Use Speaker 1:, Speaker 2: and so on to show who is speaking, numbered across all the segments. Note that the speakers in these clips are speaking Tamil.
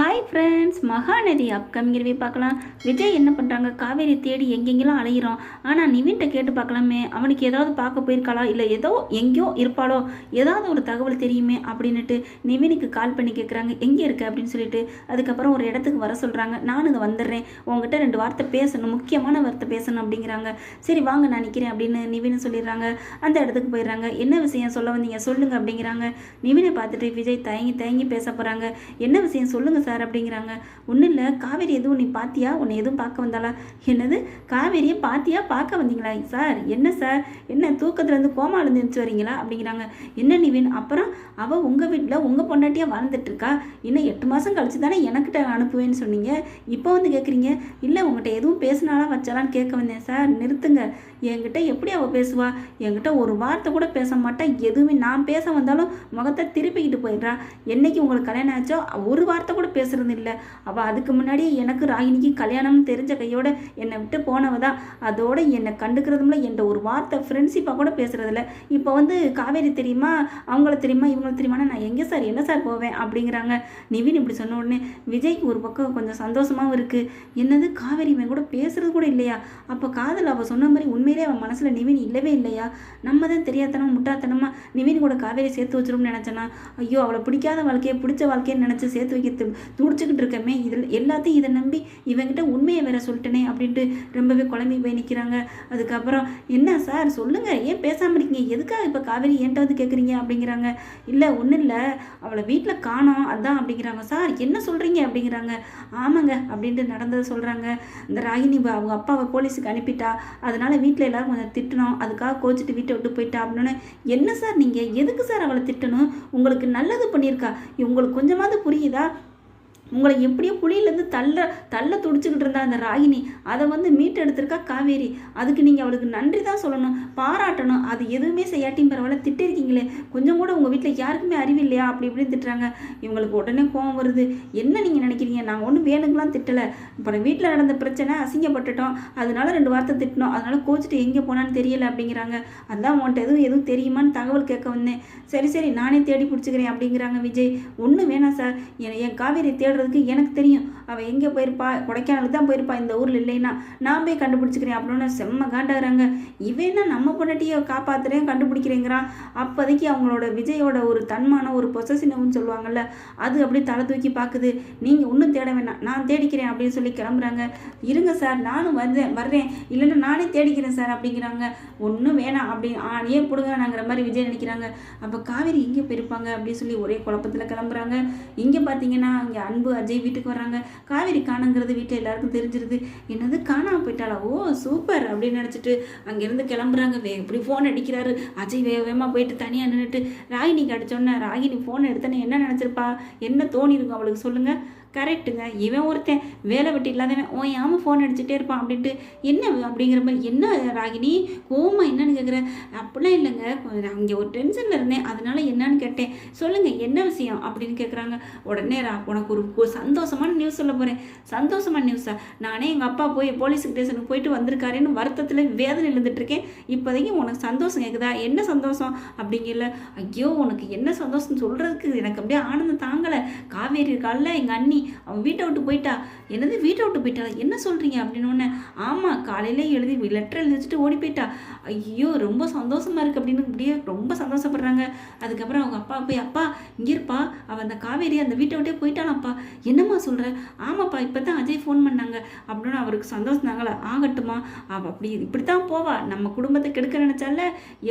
Speaker 1: Hi friends Mahanadi upcoming review பார்க்கலாம். விஜய் என்ன பண்ணுறாங்க காவேரி தேடி எங்கெங்கெல்லாம் அலையிறோம் ஆனால் நிவின்கிட்ட கேட்டு பார்க்கலாமே. அவனுக்கு ஏதாவது பார்க்க போயிருக்காளா? இல்லை ஏதோ எங்கேயோ இருப்பாளோ? ஏதாவது ஒரு தகவல் தெரியுமே அப்படின்னுட்டு நிவினுக்கு கால் பண்ணி கேட்குறாங்க எங்கே இருக்க? அப்படின்னு சொல்லிட்டு அதுக்கப்புறம் ஒரு இடத்துக்கு வர சொல்கிறாங்க நானும் இங்கே வந்துடுறேன். உங்ககிட்ட ரெண்டு வார்த்தை பேசணும். முக்கியமான வார்த்தை பேசணும் அப்படிங்கிறாங்க. சரி வாங்க நான் நிற்கிறேன் அப்படின்னு நிவினு சொல்லிடுறாங்க. அந்த இடத்துக்கு போயிடுறாங்க. என்ன விஷயம்? சொல்ல வந்தீங்க. சொல்லுங்கள் அப்படிங்கிறாங்க. நிவினை பார்த்துட்டு விஜய் தயங்கி தயங்கி பேச போகிறாங்க என்ன விஷயம்? சொல்லுங்கள் சார். சார் அப்படிங்கிறாங்க. ஒன்றும் இல்லை காவேரி எதுவும் நீ பாத்தியா? உன்னை எதுவும் பார்க்க வந்தாளா? என்னது? காவேரியை பாத்தியா? பார்க்க வந்தீங்களா? சார் என்ன சார்? என்ன தூக்கத்துலேருந்து கோமாலேருந்து இருந்துச்சு வரீங்களா? அப்படிங்கிறாங்க. என்ன நிவின்? அப்புறம் அவள் உங்கள் வீட்டில் உங்கள் பொண்டாட்டியாக வாழ்ந்துட்டுருக்கா? இன்னும் எட்டு மாதம் கழிச்சு தானே எனக்கிட்ட அனுப்புவேன்னு சொன்னீங்க? இப்போ வந்து கேட்குறீங்க இல்லை உங்கள்கிட்ட எதுவும் பேசினாலா வச்சாலான்னு கேட்க வந்தேன் சார். நிறுத்துங்க. என்கிட்ட எப்படி அவள் பேசுவா? என்கிட்ட ஒரு வார்த்தை கூட பேச மாட்டா. எதுவுமே நான் பேச வந்தாலும் முகத்தை திருப்பிக்கிட்டு போயிடுறா. என்னைக்கு உங்களுக்கு கல்யாணம் ஆச்சோ ஒரு வார்த்தை கூட பேசுறது இல்லை. அவள் அதுக்கு முன்னாடி எனக்கு ராகினிக்கு கல்யாணம்னு தெரிஞ்ச கையோட என்னை விட்டு போனவ தான். அதோட என்னை கண்டுக்கிறதும்ல என்ற ஒரு வார்த்தை ஃப்ரெண்ட்ஷிப்பாக கூட பேசுறதில்ல இப்போ வந்து காவேரி தெரியுமா? அவங்கள தெரியுமா? இவங்கள தெரியுமானா நான் எங்கே சார்? என்ன சார் போவேன்? அப்படிங்கிறாங்க. நிவின் இப்படி சொன்ன உடனே விஜய்க்கு ஒரு பக்கம் கொஞ்சம் சந்தோஷமாகவும் இருக்குது என்னது? காவேரி இவன் கூட பேசுறது கூட இல்லையா? அப்போ காதல் அவள் சொன்ன மாதிரி உண்மையிலே அவன் மனசில் நிவின் இல்லவே இல்லையா? நம்ம தான் தெரியாதனமா முட்டாத்தனமா நிவின் கூட காவேரி சேர்த்து வச்சிரும்னு நினச்சேனா? ஐயோ அவளை பிடிக்காத வாழ்க்கையை பிடிச்ச வாழ்க்கைன்னு நினச்சி சேர்த்து வைக்கிறது துடிச்சுக்கிட்டு இருக்கமே இதில் எல்லாத்தையும் இதை நம்பி இவங்கிட்ட உண்மையை வேற சொல்லிட்டனே அப்படின்ட்டு ரொம்பவே குழம்பி போய் நிற்கிறாங்க அதுக்கப்புறம் என்ன சார் சொல்லுங்கள் ஏன் பேசாமல் இருக்கீங்க? எதுக்காக இப்போ காவேரி என்கிட்ட வந்து கேட்குறீங்க அப்படிங்கிறாங்க. இல்லை ஒன்றும் இல்லை. அவளை வீட்டில் காணோம் அதான் அப்படிங்கிறாங்க. சார் என்ன சொல்கிறீங்க அப்படிங்கிறாங்க. ஆமாங்க அப்படின்ட்டு நடந்ததை சொல்கிறாங்க இந்த ராகினி அவங்க அப்பாவை போலீஸுக்கு அனுப்பிட்டா அதனால் வீட்டில் எல்லோரும் கொஞ்சம் திட்டணும். அதுக்காக கோச்சிட்டு வீட்டை விட்டு போயிட்டா அப்படின்னு. என்ன சார் நீங்கள் எதுக்கு சார் அவளை திட்டணும்? உங்களுக்கு நல்லது பண்ணியிருக்கா. உங்களுக்கு கொஞ்சமாவது புரியுதா? உங்களை எப்படியோ புளியிலேருந்து தள்ள தள்ள துடிச்சுக்கிட்டு இருந்தா அந்த ராகினி. அதை வந்து மீட்டெடுத்திருக்கா காவேரி. அதுக்கு நீங்கள் அவளுக்கு நன்றி தான் சொல்லணும். பாராட்டணும். அது எதுவுமே செய்யாட்டியும் பரவாயில்ல. திட்டிருக்கீங்களே. கொஞ்சம் கூட உங்கள் வீட்டில் யாருக்குமே அறிவு இல்லையா? அப்படி இப்படின்னு திட்டுறாங்க. இவங்களுக்கு உடனே கோவம் வருது. என்ன நீங்கள் நினைக்கிறீங்க? நாங்கள் ஒன்றும் வேணுங்களாம் திட்டலை. அப்புறம் வீட்டில் நடந்த பிரச்சனை அசிங்கப்பட்டுட்டோம். அதனால ரெண்டு வார்த்தை திட்டினோம் அதனால கோச்சிட்டு எங்கே போனான்னு தெரியல அப்படிங்கிறாங்க. அதான் உன்கிட்ட எதுவும் எதுவும் தெரியுமான்னு தகவல் கேட்க வந்தேன். சரி சரி. நானே தேடி பிடிச்சிக்கிறேன் அப்படிங்கிறாங்க விஜய். ஒன்றும் வேணாம் சார். என் என் காவேரி தேடுறதுக்கு எனக்கு தெரியும். அவள் எங்கே போயிருப்பா? கொடைக்கானலுக்கு தான் போயிருப்பா இந்த ஊரில் இல்லைன்னா. நான் போய் கண்டுபிடிச்சிக்கிறேன் அப்படின்னு செம்ம காண்டாகிறாங்க. இவன்னா நம்ம பொண்டாட்டியை காப்பாற்றுறேன் கண்டுபிடிக்கிறேங்கிறான். அப்போதைக்கு அவங்களோட விஜயோட ஒரு தன்மான ஒரு பொசசினவுன்னு சொல்லுவாங்கள்ல அது அப்படியே தலை தூக்கி பார்க்குது. நீங்கள் ஒன்றும் தேட வேணாம். நான் தேடிக்கிறேன் அப்படின்னு சொல்லி கிளம்புறாங்க. இருங்க சார் நானும் வந்தேன் வர்றேன். இல்லைன்னா நானே தேடிக்கிறேன் சார் அப்படிங்கிறாங்க. ஒன்றும் வேணாம் அப்படி ஆனையே பிடுங்கிறாங்கிற மாதிரி விஜய் நினைக்கிறாங்க. அப்போ காவேரி இங்கே போயிருப்பாங்க அப்படின்னு சொல்லி ஒரே குழப்பத்தில் கிளம்புறாங்க. இங்கே பார்த்தீங்கன்னா இங்கே அன்பு அஜய் வீட்டுக்கு வராங்க. காவேரி காணுங்கிறது வீட்டில் எல்லாருக்கும் தெரிஞ்சிருது. என்னது காணாம போயிட்டாளா? ஓ சூப்பர் அப்படின்னு நினச்சிட்டு அங்கேருந்து கிளம்புறாங்க. வே இப்படி ஃபோன் அடிக்கிறாரு. அஜய் வேக வேகமாக போயிட்டு தனியாக நின்றுட்டு ராகினிக்கு அடிச்சோன்னே ராகினி ஃபோன் எடுத்தோன்னே என்ன நினச்சிருப்பா? என்ன தோணி இருக்கும் அவளுக்கு சொல்லுங்கள் கரெக்டுங்க இவன் ஒருத்தன் வேலை வெட்டி இல்லாதவன் ஓ ஏமா ஃபோன் அடிச்சுட்டே இருப்பான் அப்படின்ட்டு என்ன அப்படிங்கிற மாதிரி என்ன ராகினி? கோமா என்னன்னு கேட்குற அப்படிலாம் இல்லைங்க. அங்கே ஒரு டென்ஷனில் இருந்தேன். அதனால என்னன்னு கேட்டேன். சொல்லுங்கள் என்ன விஷயம்? அப்படின்னு கேட்குறாங்க உடனே ரா உனக்கு ஒரு சந்தோஷமான நியூஸ் சொல்ல போகிறேன் சந்தோஷமான நியூஸா நானே எங்கள் அப்பா போய் போலீஸ் ஸ்டேஷனுக்கு போயிட்டு வந்திருக்காருன்னு வருத்தத்தில் வேதனை எழுந்துட்டுருக்கேன். இப்போதைக்கு உனக்கு சந்தோஷம் கேட்குதா என்ன சந்தோஷம்? அப்படிங்கல. ஐயோ உனக்கு என்ன சந்தோஷம் சொல்கிறதுக்கு எனக்கு அப்படியே ஆனந்தம் தாங்கலை. காவேரி இருக்கால எங்கள் அண்ணி. அவன் வீட்டை விட்டு போயிட்டா. என்னது வீட்டை விட்டு போயிட்டாளா என்ன சொல்கிறீங்க அப்படின்னு ஒன்று ஆமாம் காலையில் எழுதி லெட்டர் எழுதி வச்சுட்டு ஓடி போயிட்டா. ஐயோ ரொம்ப சந்தோஷமா இருக்கு அப்படின்னு அப்படியே ரொம்ப சந்தோஷப்படுறாங்க. அதுக்கப்புறம் அவங்க அப்பா போய் அப்பா இங்கே இருப்பா. அவள் அந்த காவேரி அந்த வீட்டை விட்டே போயிட்டாளாப்பா என்னம்மா சொல்கிற ஆமாப்பா இப்போ தான் அஜய் ஃபோன் பண்ணாங்க. அப்படின்னு அவருக்கு சந்தோஷம் தாங்களா ஆகட்டுமா அவள் அப்படி இப்படி தான் போவா. நம்ம குடும்பத்தை கெடுக்க நினச்சால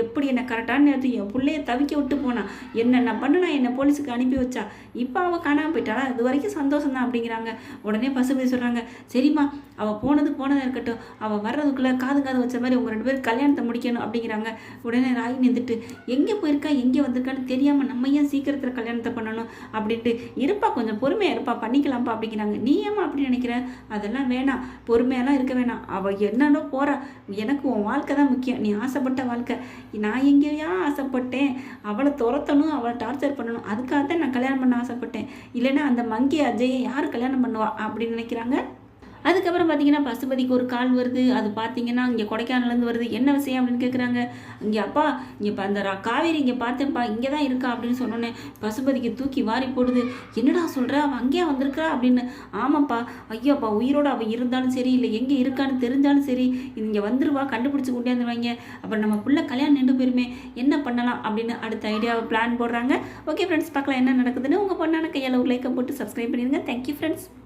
Speaker 1: எப்படி என்னை கரெக்டான நேரத்தில் என் பிள்ளைய தவிக்க விட்டு போனா? என்னென்ன பண்ணுனா? என்னை போலீஸுக்கு அனுப்பி வச்சா? இப்போ அவள் காணாமல் போயிட்டாளா? இது வரைக்கும் சந்தோஷம் தான் அப்படிங்கிறாங்க. உடனே பசுபதி சொல்கிறாங்க சரிம்மா அவள் போனது போனதாக இருக்கட்டும் அவள் வர்றதுக்குள்ளே காது காது வச்ச மாதிரி உங்கள் ரெண்டு பேரும் கல்யாணத்தை முடிக்கணும் அப்படிங்கிறாங்க. உடனே ராகி நின்றுட்டு எங்கே போயிருக்கா? எங்கே வந்திருக்கான்னு தெரியாமல் நம்ம ஏன் சீக்கிரத்தில் கல்யாணத்தை பண்ணணும்? அப்படின்ட்டு இருப்பா கொஞ்சம் பொறுமையாக இருப்பா பண்ணிக்கலாம்ப்பா அப்படிங்கிறாங்க. நீ ஏம்மா அப்படி நினைக்கிற? அதெல்லாம் வேணாம் பொறுமையெல்லாம் இருக்க வேணாம். அவள் என்னன்னோ போகிறா எனக்கு உன் வாழ்க்கை தான் முக்கியம். நீ ஆசைப்பட்ட வாழ்க்கை. நான் எங்கேயா ஆசைப்பட்டேன். அவளை துரத்தணும் அவளை டார்ச்சர் பண்ணணும். அதுக்காக தான் நான் கல்யாணம் பண்ண ஆசைப்பட்டேன். இல்லைன்னா அந்த மங்கி அஜயை யார் கல்யாணம் பண்ணுவா? அப்படின்னு நினைக்கிறாங்க. அதுக்கப்புறம் பார்த்தீங்கன்னா பசுபதிக்கு ஒரு கால் வருது. அது பார்த்தீங்கன்னா இங்கே கொடைக்கானல்லேருந்து வருது. என்ன விஷயம் அப்படின்னு கேட்குறாங்க இங்கே அப்பா இங்கே இப்போ அந்த ரா- காவேரி இங்கே பார்த்தேன்ப்பா இங்கே தான் இருக்கா அப்படின்னு சொன்னோன்னே பசுபதிக்கு தூக்கி வாரி போடுது. என்னடா சொல்கிற அவள் அங்கேயா வந்திருக்கிறா அப்படின்னு. ஆமாப்பா. ஐயோப்பா உயிரோடு அவள் இருந்தாலும் சரி இல்லை எங்கே இருக்கான்னு தெரிஞ்சாலும் சரி இங்கே வந்துருவா கண்டுபிடிச்சி கொண்டாந்துருவாங்க அப்புறம் நம்ம பிள்ளை கல்யாணம் நின்று பேருமே என்ன பண்ணலாம் அப்படின்னு அடுத்த ஐடியாவை பிளான் போடுறாங்க. ஓகே ஃப்ரெண்ட்ஸ் பார்க்கலாம் என்ன நடக்குதுன்னு உங்கள் பொண்ணான கையால் ஒரு லைக்கை போட்டு சப்ஸ்கிரைப் பண்ணிடுங்க. Thank you friends